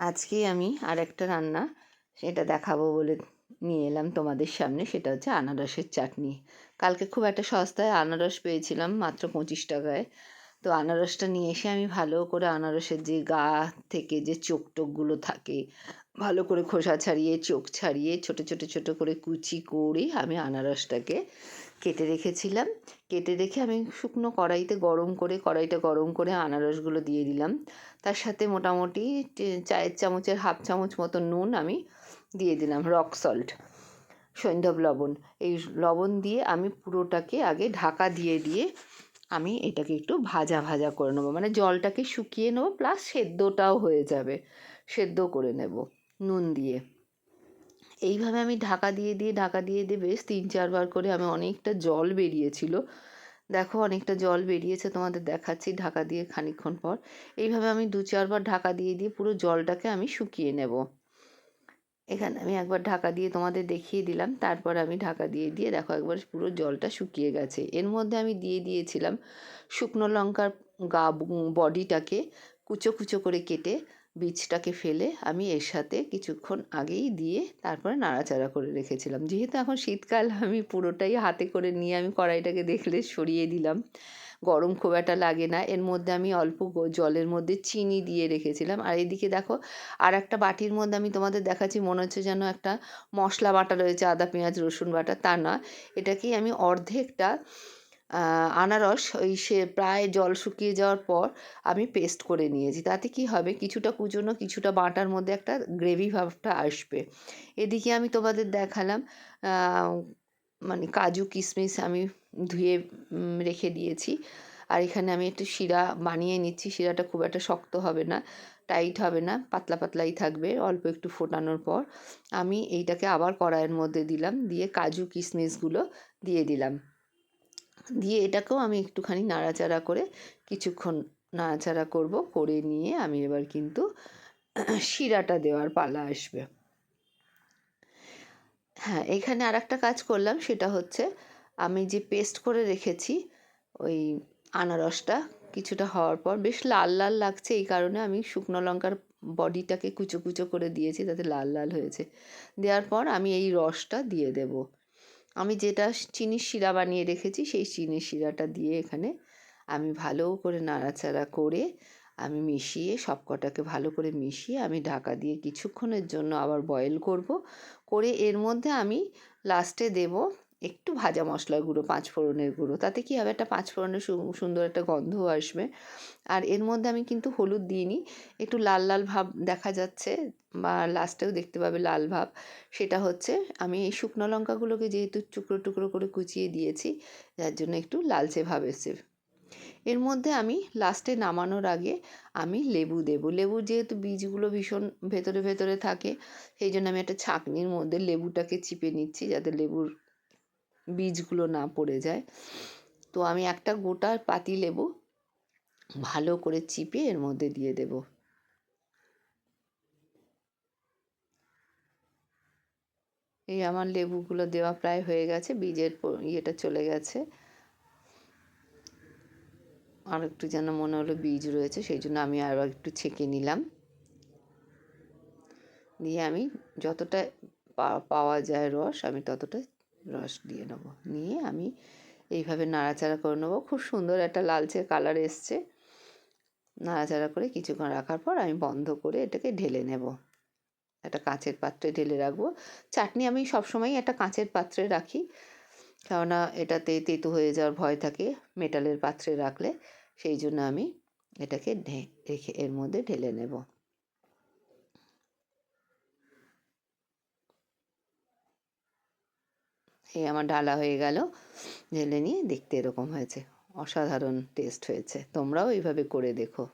আজকে আমি আর একটা রান্না সেটা দেখাবো বলে নিয়ে এলাম তোমাদের সামনে, সেটা হচ্ছে আনারসের চাটনি। কালকে খুব একটা সস্তায় আনারস পেয়েছিলাম মাত্র পঁচিশ টাকায়। তো আনারসটা নিয়ে এসে আমি ভালো করে আনারসের যে গা থেকে যে চোখ টোকগুলো থাকে ভালো করে খোসা ছাড়িয়ে, চোখ ছাড়িয়ে, ছোট ছোট ছোট করে কুচি করে আমি আনারসটাকে কেটে রেখেছিলাম। কেটে রেখে আমি শুকনো কড়াইতে গরম করে, কড়াইটা গরম করে আনারসগুলো দিয়ে দিলাম। তার সাথে মোটামুটি চায়ের চামচের হাফ চামচ মতো নুন আমি দিয়ে দিলাম, রক সল্ট সৈন্ধব লবণ। এই লবণ দিয়ে আমি পুরোটাকে আগে ঢাকা দিয়ে দিয়ে আমি এটাকে একটু ভাজা ভাজা করে নেব। মানে জলটাকে শুকিয়ে নেব, প্লাস সেদ্ধটাও হয়ে যাবে। সেদ্ধ করে নেব। নুন দিয়ে। এইভাবে আমি ঢাকা দিয়ে দিয়ে, ঢাকা দিয়ে দিয়ে বেশ তিন, চারবার করে আমি অনেকটা জল বেরিয়েছিল। দেখো অনেকটা জল বেরিয়েছে, তোমাদের দেখাচ্ছি ঢাকা দিয়ে খানিক্ষণ পর। এইভাবে আমি দু, চারবার ঢাকা দিয়ে দিয়ে পুরো জলটাকে আমি শুকিয়ে নেব। এখানে আমি একবার ঢাকা দিয়ে তোমাদের দেখিয়ে দিলাম, তারপর আমি ঢাকা দিয়ে দিয়ে দেখো একবার পুরো জলটা শুকিয়ে গেছে। এর মধ্যে আমি দিয়ে দিয়েছিলাম শুকনো লঙ্কার গা বডিটাকে কুচো কুচো করে কেটে বীজটাকে ফেলে আমি এর সাথে কিছুক্ষণ আগেই দিয়ে তারপরে নাড়াচাড়া করে রেখেছিলাম। যেহেতু এখন শীতকাল, আমি পুরোটাই হাতে করে নিয়ে আমি কড়াইটাকে দেখলে সরিয়ে দিলাম। গরম খুব একটা লাগে না। এর মধ্যে আমি অল্প জলের মধ্যে চিনি দিয়ে রেখেছিলাম। আর এদিকে দেখো আর একটা বাটির মধ্যে আমি তোমাদের দেখাচ্ছি, মনে হচ্ছে যেন একটা মশলা বাটা রয়েছে, আদা, পেঁয়াজ, রসুন বাটা। তা না, এটাকেই আমি অর্ধেকটা আনারস ওই সে প্রায় জল শুকিয়ে যাওয়ার পর আমি পেস্ট করে নিয়েছি। তাতে কি হবে? কিছুটা কুচনো, কিছুটা বাটার মধ্যে একটা গ্রেভি ভাবটা আসবে। এদিকে আমি তোমাদের দেখালাম মানে কাজু কিশমিশ আমি ধুয়ে রেখে দিয়েছি। আর এখানে আমি একটু শিরা বানিয়ে নিচ্ছি। শিরাটা খুব একটা শক্ত হবে না টাইট হবে না, পাতলা পাতলাই থাকবে অল্প একটু ফোটানোর পর। আমি এইটাকে আবার কড়াইয়ের মধ্যে দিলাম, দিয়ে কাজু কিশমিশগুলো দিয়ে দিলাম। দিয়ে এটাকেও আমি একটুখানি নাড়াচাড়া করে কিছুক্ষণ নাড়াচাড়া করব, করে নিয়ে আমি এবার কিন্তু শিরাটা দেওয়ার পালা আসবে। হ্যাঁ এখানে আর একটা কাজ করলাম, সেটা হচ্ছে আমি যে পেস্ট করে রেখেছি, ওই আনারসটা কিছুটা হওয়ার পর বেশ লাল লাল লাগছে, এই কারণে আমি শুকনো লঙ্কার বডিটাকে কুচো কুচো করে দিয়েছি, তাতে লাল লাল হয়েছে। দেওয়ার পর আমি এই রসটা দিয়ে দেবো। আমি যেটা চিনির শিরা বানিয়ে রেখেছি, সেই চিনির শিরাটা দিয়ে এখানে আমি ভালো করে নাড়াচাড়া করে আমি মিশিয়ে সব কটাকে ভালো করে মিশিয়ে আমি ঢাকা দিয়ে কিছুক্ষণের জন্য আবার বয়েল করব। করে এর মধ্যে আমি লাস্টে দেব একটু ভাজা মশলার গুঁড়ো, পাঁচ ফোড়নের গুঁড়ো। তাতে কী হবে? একটা পাঁচ ফোড়নের সুন্দর একটা গন্ধও আসবে। আর এর মধ্যে আমি কিন্তু হলুদ দিইনি। একটু লাল লাল ভাব দেখা যাচ্ছে বা লাস্টেও দেখতে পাবে লাল ভাব। সেটা হচ্ছে আমি এই শুকনো লঙ্কাগুলোকে যেহেতু টুকরো টুকরো করে কুচিয়ে দিয়েছি, যার জন্য একটু লালচে ভাব এসে এর মধ্যে আমি লাস্টে নামানোর আগে আমি লেবু দেব। লেবুর যেহেতু বীজগুলো ভীষণ ভেতরে ভেতরে থাকে, সেই জন্য আমি একটা ছাঁকনির মধ্যে লেবুটাকে চিপে নিচ্ছি, যাতে লেবুর বীজগুলো না পড়ে যায়। তো আমি একটা গোটা পাতি লেবু ভালো করে চিপে এর মধ্যে দিয়ে দেব। এই আমার লেবুগুলো দেওয়া প্রায় হয়ে গেছে, বীজের ইয়েটা চলে গেছে। আর একটু যেন মনে হলো বীজ রয়েছে, সেই জন্য আমি আবার একটু ছেঁকে নিলাম। দিয়ে আমি যতটা পাওয়া যায় রস আমি ততটা রস দিয়ে নেব। নিয়ে আমি এইভাবে নাড়াচাড়া করে নেব। খুব সুন্দর একটা লালচে কালার এসছে। নাড়াচাড়া করে কিছুক্ষণ রাখার পর আমি বন্ধ করে এটাকে ঢেলে নেব। একটা কাঁচের পাত্রে ঢেলে রাখব। চাটনি আমি সবসময় একটা কাঁচের পাত্রে রাখি। কেননা এটাতে তেঁতু হয়ে যাওয়ার ভয় থাকে মেটালের পাত্রে রাখলে। সেই জন্য আমি এটাকে ঢে, রেখে এর মধ্যে ঢেলে নেব। এই আমার ঢালা হয়ে গেল। ঢেলে নিয়ে দেখতে এরকম হয়েছে। অসাধারণ টেস্ট হয়েছে। তোমরাও এইভাবে করে দেখো।